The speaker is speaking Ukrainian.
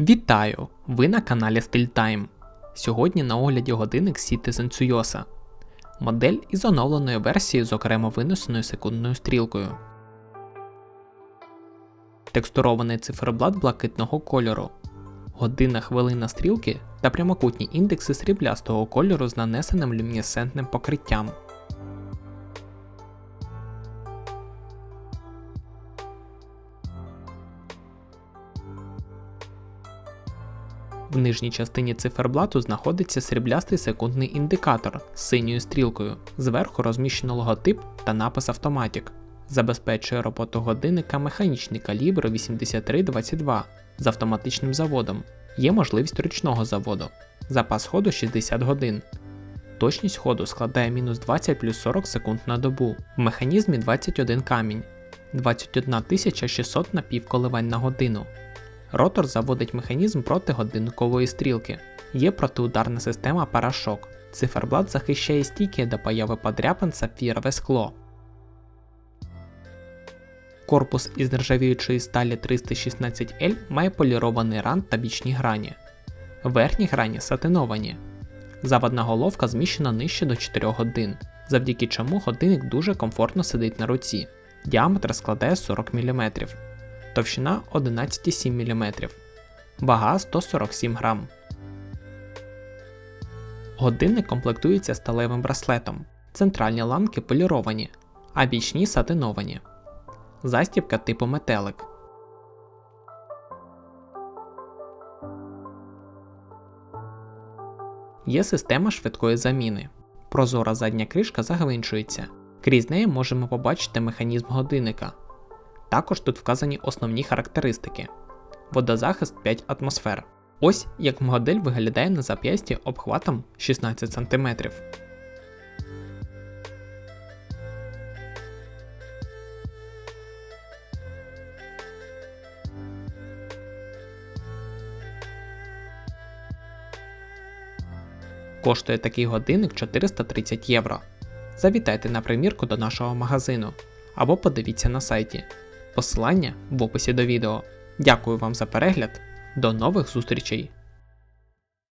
Вітаю! Ви на каналі StillTime. Сьогодні на огляді годинник Citizen Tsuyosa. Модель із оновленою версією з окремо винесеною секундною стрілкою. Текстурований циферблат блакитного кольору. Година хвилина стрілки та прямокутні індекси сріблястого кольору з нанесеним люмінесцентним покриттям. В нижній частині циферблату знаходиться сріблястий секундний індикатор з синьою стрілкою. Зверху розміщено логотип та напис Automatic. Забезпечує роботу годинника механічний калібр 8322 з автоматичним заводом. Є можливість ручного заводу. Запас ходу 60 годин. Точність ходу складає мінус 20 плюс 40 секунд на добу. В механізмі 21 камінь, 21 600 напівколивань на годину. Ротор заводить механізм проти годинникової стрілки. Є протиударна система парашок. Циферблат захищає стійки до появи подряпин сапфірове скло. Корпус із нержавіючої сталі 316L має полірований рант та бічні грані. Верхні грані сатиновані. Заводна головка зміщена нижче до 4 годин, завдяки чому годинник дуже комфортно сидить на руці. Діаметр складає 40 мм товщина 11,7 мм, вага 147 грам. Годинник комплектується сталевим браслетом. Центральні ланки поліровані, а бічні сатиновані. Застібка типу метелик. Є система швидкої заміни. Прозора задня кришка загвинчується. Крізь неї можемо побачити механізм годинника. Також тут вказані основні характеристики: водозахист 5 атмосфер. Ось як модель виглядає на зап'ясті обхватом 16 см. Коштує такий годинник 430 євро. Завітайте на примірку до нашого магазину або подивіться на сайті. Посилання в описі до відео. Дякую вам за перегляд. До нових зустрічей!